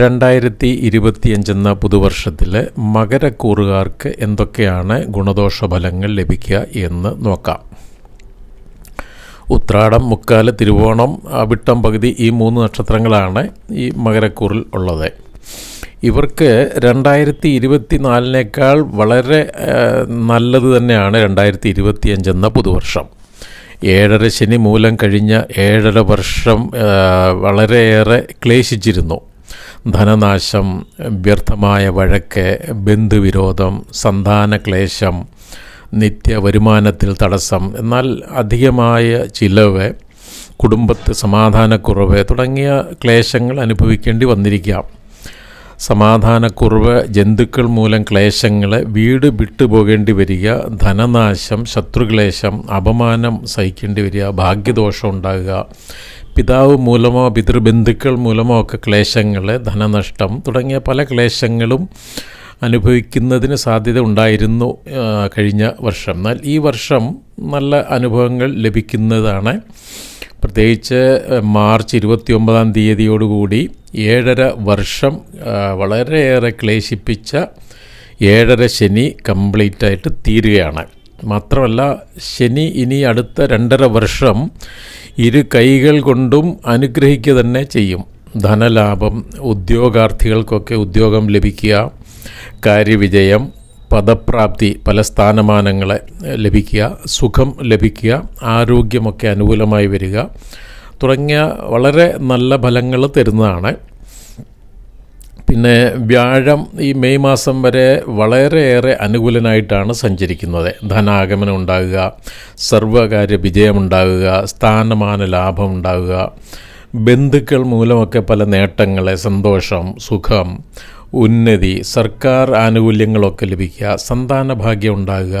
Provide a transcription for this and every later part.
രണ്ടായിരത്തി ഇരുപത്തിയഞ്ചെന്ന പുതുവർഷത്തിൽ മകരക്കൂറുകാർക്ക് എന്തൊക്കെയാണ് ഗുണദോഷ ഫലങ്ങൾ ലഭിക്കുക എന്ന് നോക്കാം. ഉത്രാടം മുക്കാൽ തിരുവോണം അവിട്ടം പകുതി ഈ മൂന്ന് നക്ഷത്രങ്ങളാണ് ഈ മകരക്കൂറിൽ ഉള്ളത്. ഇവർക്ക് രണ്ടായിരത്തി ഇരുപത്തി നാലിനേക്കാൾ വളരെ നല്ലത് തന്നെയാണ് രണ്ടായിരത്തി ഇരുപത്തിയഞ്ചെന്ന പുതുവർഷം. ഏഴര ശനി മൂലം കഴിഞ്ഞ ഏഴര വർഷം വളരെയേറെ ക്ലേശിച്ചിരുന്നു. ധനനാശം വ്യർത്ഥമായ വഴക്ക് ബന്ധുവിരോധം സന്താനക്ലേശം നിത്യ വരുമാനത്തിൽ തടസ്സം എന്നാൽ അധികമായ ചിലവ് കുടുംബത്ത് സമാധാനക്കുറവ് തുടങ്ങിയ ക്ലേശങ്ങൾ അനുഭവിക്കേണ്ടി വന്നിരിക്കാം. സമാധാനക്കുറവ് ജന്തുക്കൾ മൂലം ക്ലേശങ്ങൾ വീട് വിട്ടുപോകേണ്ടി വരിക ധനനാശം ശത്രുക്ലേശം അപമാനം സഹിക്കേണ്ടി വരിക ഭാഗ്യദോഷം ഉണ്ടാകുക പിതാവ് മൂലമോ പിതൃബന്ധുക്കൾ മൂലമോ ഒക്കെ ക്ലേശങ്ങൾ ധനനഷ്ടം തുടങ്ങിയ പല ക്ലേശങ്ങളും അനുഭവിക്കുന്നതിന് സാധ്യത ഉണ്ടായിരുന്നു കഴിഞ്ഞ വർഷം. എന്നാൽ ഈ വർഷം നല്ല അനുഭവങ്ങൾ ലഭിക്കുന്നതാണ്. പ്രത്യേകിച്ച് മാർച്ച് ഇരുപത്തി ഒമ്പതാം തീയതിയോടുകൂടി ഏഴര വർഷം വളരെയേറെ ക്ലേശിപ്പിച്ച ഏഴര ശനി കംപ്ലീറ്റായിട്ട് തീരുകയാണ്. മാത്രമല്ല ശനി ഇനി അടുത്ത രണ്ടര വർഷം ഇരു കൈകൾ കൊണ്ടും അനുഗ്രഹിക്കുക തന്നെ ചെയ്യും. ധനലാഭം ഉദ്യോഗാർത്ഥികൾക്കൊക്കെ ഉദ്യോഗം ലഭിക്കുക കാര്യവിജയം പദപ്രാപ്തി പല സ്ഥാനമാനങ്ങളെ ലഭിക്കുക സുഖം ലഭിക്കുക ആരോഗ്യമൊക്കെ അനുകൂലമായി വരിക തുടങ്ങിയ വളരെ നല്ല ഫലങ്ങൾ തരുന്നതാണ്. പിന്നെ വ്യാഴം ഈ മെയ് മാസം വരെ വളരെയേറെ അനുകൂലനായിട്ടാണ് സഞ്ചരിക്കുന്നത്. ധനാഗമനം ഉണ്ടാകുക സർവകാര്യ വിജയമുണ്ടാകുക സ്ഥാനമാന ലാഭം ഉണ്ടാകുക. ബന്ധുക്കൾ മൂലമൊക്കെ പല നേട്ടങ്ങളെ സന്തോഷം സുഖം ഉന്നതി സർക്കാർ ആനുകൂല്യങ്ങളൊക്കെ ലഭിക്കുക സന്താന ഭാഗ്യം ഉണ്ടാകുക.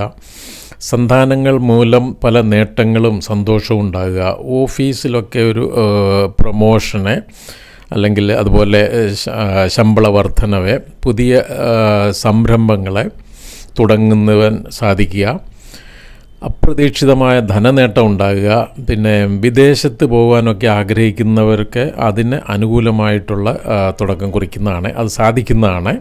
സന്താനങ്ങൾ മൂലം പല നേട്ടങ്ങളും സന്തോഷവും ഉണ്ടാകുക. ഓഫീസിലൊക്കെ ഒരു പ്രൊമോഷന് അല്ലെങ്കിൽ അതുപോലെ ശമ്പള വർധനവ് പുതിയ സംരംഭങ്ങളെ തുടങ്ങുന്നവൻ സാധിക്കുക. അപ്രതീക്ഷിതമായ ധനനേട്ടം ഉണ്ടാകുക. പിന്നെ വിദേശത്ത് പോകാനൊക്കെ ആഗ്രഹിക്കുന്നവർക്ക് അതിന് അനുകൂലമായിട്ടുള്ള തുടക്കം കുറിക്കുന്നതാണ് അത് സാധിക്കുന്നതാണ്.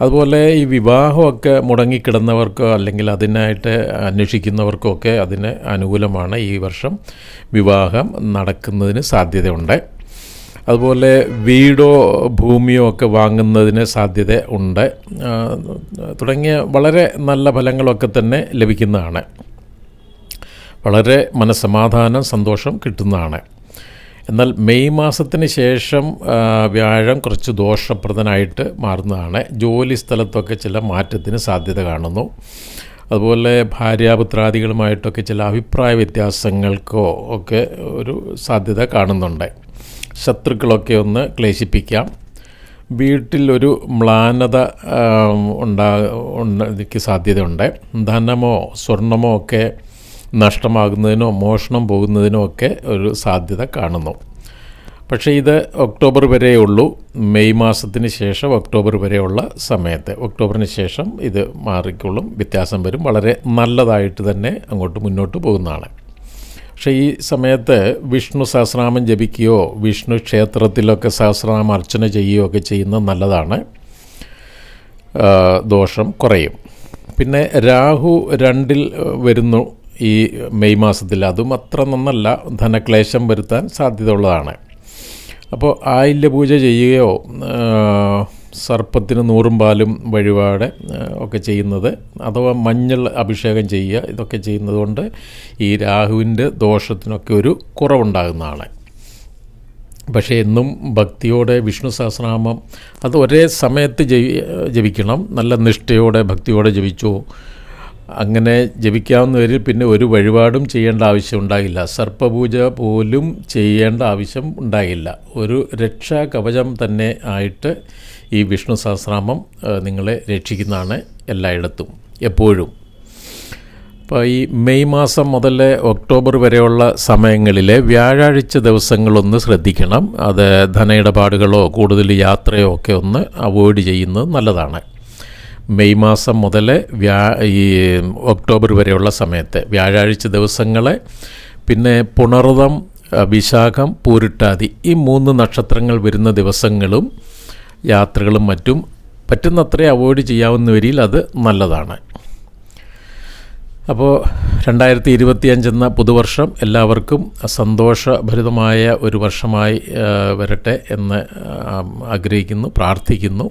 അതുപോലെ ഈ വിവാഹമൊക്കെ മുടങ്ങിക്കിടന്നവർക്കോ അല്ലെങ്കിൽ അതിനായിട്ട് അന്വേഷിക്കുന്നവർക്കോ ഒക്കെ അതിന് അനുകൂലമാണ് ഈ വർഷം വിവാഹം നടക്കുന്നതിന് സാധ്യതയുണ്ട്. അതുപോലെ വീടോ ഭൂമിയോ ഒക്കെ വാങ്ങുന്നതിന് സാധ്യത ഉണ്ട്. തുടങ്ങിയ വളരെ നല്ല ഫലങ്ങളൊക്കെ തന്നെ ലഭിക്കുന്നതാണ്. വളരെ മനസ്സമാധാനം സന്തോഷം കിട്ടുന്നതാണ്. എന്നാൽ മെയ് മാസത്തിന് ശേഷം വ്യാഴം കുറച്ച് ദോഷപ്രദനായിട്ട് മാറുന്നതാണ്. ജോലി സ്ഥലത്തൊക്കെ ചില മാറ്റത്തിന് സാധ്യത കാണുന്നു. അതുപോലെ ഭാര്യാപുത്രാദികളുമായിട്ടൊക്കെ ചില അഭിപ്രായ വ്യത്യാസങ്ങൾക്കോ ഒക്കെ ഒരു സാധ്യത കാണുന്നുണ്ട്. ശത്രുക്കളൊക്കെ ഒന്ന് ക്ലേശിപ്പിക്കാം. വീട്ടിലൊരു മ്ലാനത ഉണ്ടാ ഉണ്ടാക്കി സാധ്യതയുണ്ട്. ധനമോ സ്വർണമോ ഒക്കെ നഷ്ടമാകുന്നതിനോ മോഷണം പോകുന്നതിനോ ഒക്കെ ഒരു സാധ്യത കാണുന്നു. പക്ഷേ ഇത് ഒക്ടോബർ വരെയേ ഉള്ളൂ. മെയ് മാസത്തിന് ശേഷം ഒക്ടോബർ വരെയുള്ള സമയത്ത്. ഒക്ടോബറിന് ശേഷം ഇത് മാറിക്കൊള്ളും. വ്യത്യാസം വരും. വളരെ നല്ലതായിട്ട് തന്നെ അങ്ങോട്ട് മുന്നോട്ട് പോകുന്നതാണ്. പക്ഷേ ഈ സമയത്ത് വിഷ്ണു സഹസ്രനാമം ജപിക്കുകയോ വിഷ്ണു ക്ഷേത്രത്തിലൊക്കെ സഹസ്രനാമം അർച്ചന ചെയ്യുകയോ ഒക്കെ ചെയ്യുന്നത് നല്ലതാണ്. ദോഷം കുറയും. പിന്നെ രാഹു രണ്ടിൽ വരുന്നു ഈ മെയ് മാസത്തിൽ. അതും അത്ര നന്നല്ല. ധനക്ലേശം വരുത്താൻ സാധ്യത ഉള്ളതാണ്. അപ്പോൾ ആയില്യ പൂജ ചെയ്യുകയോ സർപ്പത്തിന് നൂറും പാലും വഴിപാട് ഒക്കെ ചെയ്യുന്നത്. അഥവാ മഞ്ഞൾ അഭിഷേകം ചെയ്യുക ഇതൊക്കെ ചെയ്യുന്നതുകൊണ്ട് ഈ രാഹുവിന്റെ ദോഷത്തിനൊക്കെ ഒരു കുറവുണ്ടാകുന്നതാണ് പക്ഷേ എന്നും ഭക്തിയോടെ വിഷ്ണു സഹസ്രനാമം അത് ഒരേ സമയത്ത് ജപിക്കണം. നല്ല നിഷ്ഠയോടെ ഭക്തിയോടെ ജപിച്ചു. അങ്ങനെ ജപിക്കാവുന്ന പേരിൽ പിന്നെ ഒരു വഴിപാടും ചെയ്യേണ്ട ആവശ്യം ഉണ്ടാകില്ല സർപ്പപൂജ പോലും ചെയ്യേണ്ട ആവശ്യം ഉണ്ടാകില്ല ഒരു രക്ഷാ കവചം തന്നെ ആയിട്ട് ഈ വിഷ്ണു സഹസ്രാമം നിങ്ങളെ രക്ഷിക്കുന്നതാണ് എല്ലായിടത്തും എപ്പോഴും. അപ്പോൾ ഈ മെയ് മാസം മുതൽ ഒക്ടോബർ വരെയുള്ള സമയങ്ങളിൽ വ്യാഴാഴ്ച ദിവസങ്ങളൊന്ന് ശ്രദ്ധിക്കണം. അത് ധനയിടപാടുകളോ കൂടുതൽ യാത്രയോ ഒക്കെ ഒന്ന് അവോയ്ഡ് ചെയ്യുന്നത് നല്ലതാണ്. മെയ് മാസം മുതൽ വ്യാ ഈ ഒക്ടോബർ വരെയുള്ള സമയത്ത് വ്യാഴാഴ്ച ദിവസങ്ങളെ പിന്നെ പുണർതം വിശാഖം പൂരിട്ടാതി ഈ മൂന്ന് നക്ഷത്രങ്ങൾ വരുന്ന ദിവസങ്ങളും യാത്രകളും മറ്റും പറ്റുന്നത്രേ അവോയ്ഡ് ചെയ്യാവുന്ന വരിയിൽ അത് നല്ലതാണ്. അപ്പോൾ രണ്ടായിരത്തി ഇരുപത്തിയഞ്ച് എന്ന പുതുവർഷം എല്ലാവർക്കും സന്തോഷഭരിതമായ ഒരു വർഷമായി വരട്ടെ എന്ന് ആഗ്രഹിക്കുന്നു പ്രാർത്ഥിക്കുന്നു.